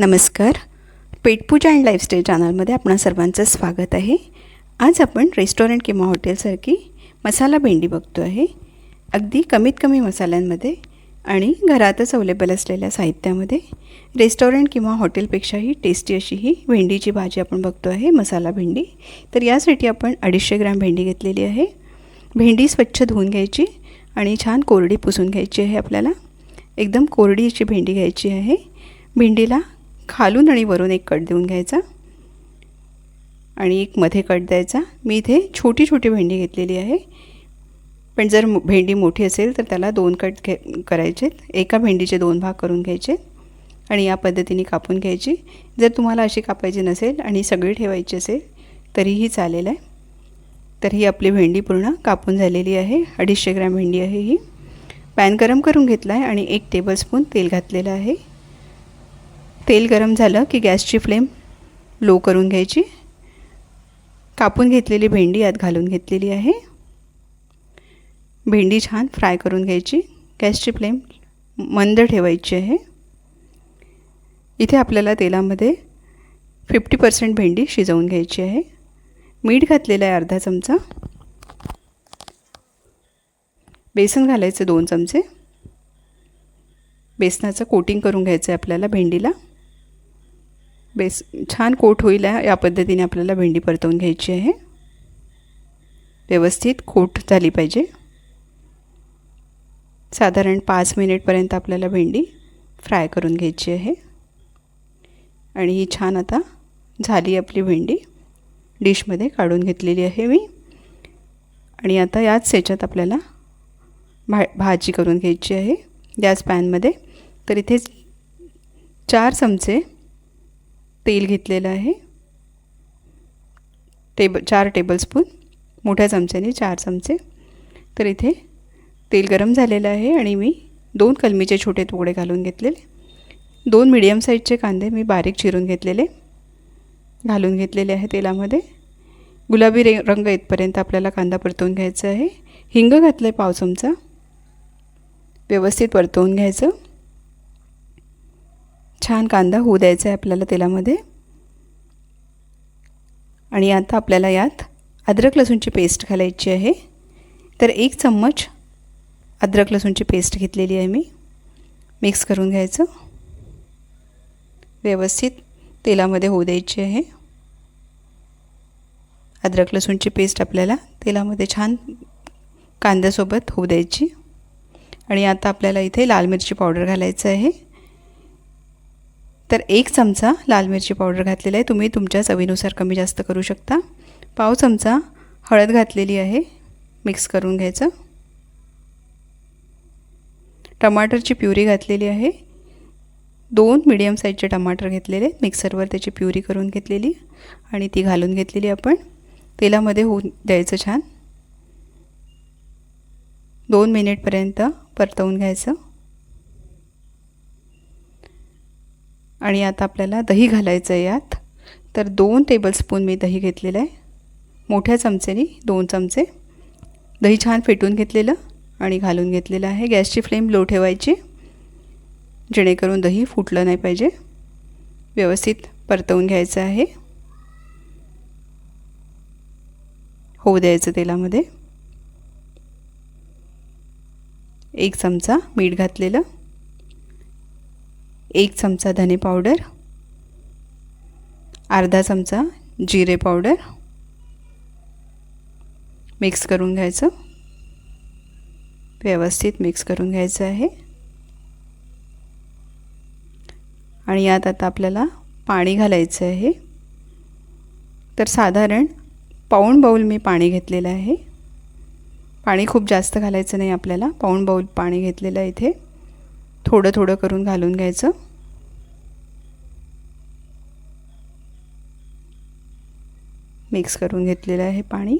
नमस्कार. पेटपूजा and lifestyle चॅनलमध्ये आपणा सर्वांचं स्वागत आहे. आज आपण रेस्टॉरंट किंवा हॉटेलसारखी मसाला भेंडी बघतो आहे. अगदी कमीत कमी मसाल्यांमध्ये आणि घरातच अवेलेबल असलेल्या साहित्यामध्ये रेस्टॉरंट किंवा हॉटेलपेक्षाही टेस्टी अशी ही भेंडीची भाजी आपण बघतो आहे मसाला भेंडी. तर यासाठी आपण अडीचशे ग्रॅम भेंडी घेतलेली आहे. भेंडी स्वच्छ धुवून घ्यायची आणि छान कोरडी पुसून घ्यायची आहे आपल्याला. एकदम कोरडी अशी भेंडी घ्यायची आहे. भेंडीला खालून आणि वरून एक कट देऊन घ्यायचा. आणि एक मध्ये कट द्यायचा. मी इथे छोटी छोटी भेंडी घेतलेली आहे. पण जर भेंडी मोठी असेल तर त्याला दोन कट घे करायचे. एका भेंडीचे दोन भाग करून घ्यायचे. आणि या पद्धतीने कापून घ्यायची. जर तुम्हाला अशी कापायची नसेल आणि सगळी ठेवायची असेल तरीही चालेल आहे. तर ही आपली भेंडी पूर्ण कापून झालेली आहे. अडीचशे ग्रॅम भेंडी आहे ही. पॅन गरम करून घेतला आहे आणि एक टेबलस्पून तेल घातलेलं आहे. तेल गरम झालं की गॅसची फ्लेम लो करून घ्यायची. कापून घेतलेली भेंडी यात घालून घेतलेली आहे. भेंडी छान फ्राय करून घ्यायची. गॅसची फ्लेम मंद ठेवायची आहे. इथे आपल्याला तेलामध्ये फिफ्टी पर्सेंट भेंडी शिजवून घ्यायची आहे. मीठ घातलेलं आहे अर्धा चमचा. बेसन घालायचं दोन चमचे. बेसनाचं कोटिंग करून घ्यायचं आहे आपल्याला भेंडीला. बेस छान कोट होईल या पद्धतीने आपल्याला भेंडी परतवून घ्यायची आहे. व्यवस्थित कोट झाली पाहिजे. साधारण पाच मिनिटपर्यंत आपल्याला भेंडी फ्राय करून घ्यायची आहे. आणि ही छान आता झाली आपली भेंडी. डिशमध्ये काढून घेतलेली आहे मी. आणि आता याच याच्यात आपल्याला भा भाजी करून घ्यायची आहे. गॅस पॅनमध्ये. तर इथे चार चमचे तेल घेतलेलं आहे. टेबल चार टेबलस्पून मोठ्या चमच्याने चार चमचे. तर इथे तेल गरम झालेलं आहे आणि मी दोन कलमीचे छोटे तुकडे घालून घेतलेले. दोन मिडियम साईजचे कांदे मी बारीक चिरून घेतलेले. घालून घेतलेले आहे तेलामध्ये. गुलाबी रे रंग येतपर्यंत आपल्याला कांदा परतवून घ्यायचा आहे. हिंग घातलं आहे पाव चमचा. व्यवस्थित परतवून घ्यायचं. छान कांदा होऊ द्यायचा आहे आपल्याला तेलामध्ये. आणि आता आपल्याला यात अद्रक लसूणची पेस्ट घालायची आहे. तर एक चम्मच अद्रक लसूणची पेस्ट घेतलेली आहे मी. मिक्स करून घ्यायचं. व्यवस्थित तेलामध्ये होऊ द्यायची आहे. अद्रक लसूणची पेस्ट आपल्याला तेलामध्ये छान कांद्यासोबत होऊ द्यायची. आणि आता आपल्याला इथे लाल मिरची पावडर घालायचं आहे. तर एक चमचा लाल मिरची पावडर घातलेला आहे. तुम्ही तुमच्या चवीनुसार कमी जास्त करू शकता. पाव चमचा हळद घातलेली आहे. मिक्स करून घ्यायचं. टमाटरची प्युरी घातलेली आहे. दोन मिडियम साईजचे टमाटर घेतलेले मिक्सरवर त्याची प्युरी करून घेतलेली. आणि ती घालून घेतलेली आपण. तेलामध्ये होऊन द्यायचं छान. दोन मिनिटपर्यंत परतवून घ्यायचं. आणि आता आपल्याला दही घालायचं आहे यात. तर दोन टेबलस्पून मी दही घेतलेलं आहे. मोठ्या चमचेनी दोन चमचे. दही छान फेटून घेतलेलं आणि घालून घेतलेलं आहे. गॅसची फ्लेम लो ठेवायची जेणेकरून दही फुटलं नाही पाहिजे. व्यवस्थित परतवून घ्यायचं आहे. होऊ द्यायचं तेलामध्ये. एक चमचा मीठ घातलेलं. एक चमचा धने पावडर अर्धा चमचा जिरे पावडर मिक्स करून घ्यायचं. व्यवस्थित मिक्स करून घ्यायचं आहे. आणि यात आता आपल्याला पाणी घालायचं आहे. तर साधारण पाऊण बाऊल मी पाणी घेतलेलं आहे. पाणी खूप जास्त घालायचं नाही आपल्याला. पाऊण बाऊल पाणी घेतलेलं आहे इथे. थोडं थोडं करून घालून घ्यायचं. मिक्स करून घेतलेलं आहे पाणी.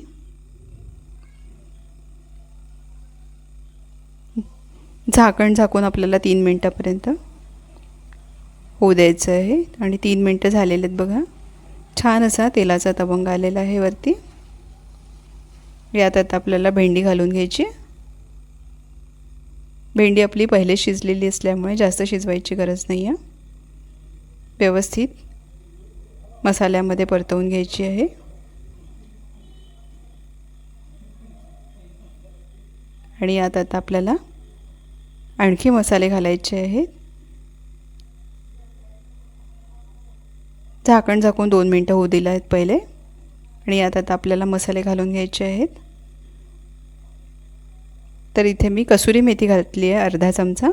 झाकण झाकून आपल्याला तीन मिनटापर्यंत होऊ द्यायचं आहे. आणि तीन मिनटं झालेले आहेत बघा. छान असा तेलाचा तवंग आलेला आहे वरती. यात आता आपल्याला भेंडी घालून घ्यायची. भेंडी आपली पहिले शिजलेली असल्यामुळे जास्त शिजवायची गरज नाही आहे व्यवस्थित मसाल्यामध्ये परतवून घ्यायची आहे. आणि यात आता आपल्याला आणखी मसाले घालायचे आहेत. झाकण झाकून दोन मिनटं होऊ दिलं आहेत पहिले. आणि यात आता आपल्याला मसाले घालून घ्यायचे आहेत. तर इथे मी कसुरी मेथी घातली आहे अर्धा चमचा.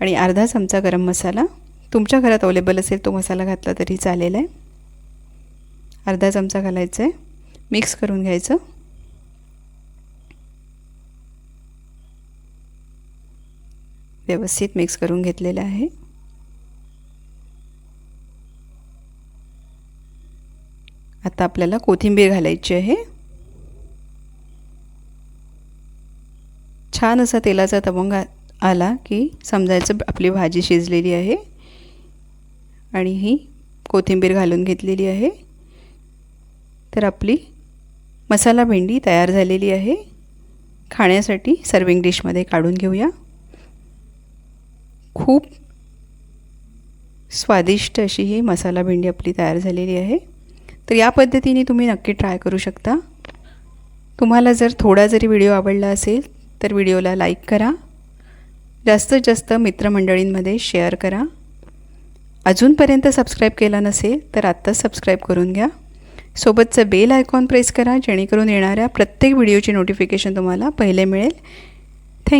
आणि अर्धा चमचा गरम मसाला. तुमच्या घरात अवेलेबल असेल तो मसाला घातला तरी चालेल आहे. अर्धा चमचा घालायचा आहे. मिक्स करून घ्यायचं. व्यवस्थित मिक्स करून घेतलेलं आहे. आता आपल्याला कोथिंबीर घालायची आहे. छान असा तेलाचा तवंग आला की समजायचं आपली भाजी शिजलेली आहे. आणि ही कोथिंबीर घालून घेतलेली आहे. तर आपली मसाला भेंडी तयार झालेली आहे. खाण्यासाठी सर्विंग डिशमध्ये काढून घेऊया. खूप स्वादिष्ट अशी ही मसाला भेंडी आपली तयार झालेली आहे. तर या पद्धतीने तुम्ही नक्की ट्राय करू शकता. तुम्हाला जर थोडा जरी व्हिडिओ आवडला असेल तर व्हिडिओला लाईक करा. जास्तीत जास्त मित्रमंडळींमध्ये शेअर करा. अजूनपर्यंत सबस्क्राईब केला नसेल तर आत्ताच सबस्क्राईब करून घ्या. सोबतचं बेल आयकॉन प्रेस करा जेणेकरून येणाऱ्या प्रत्येक व्हिडिओची नोटिफिकेशन तुम्हाला पहिले मिळेल.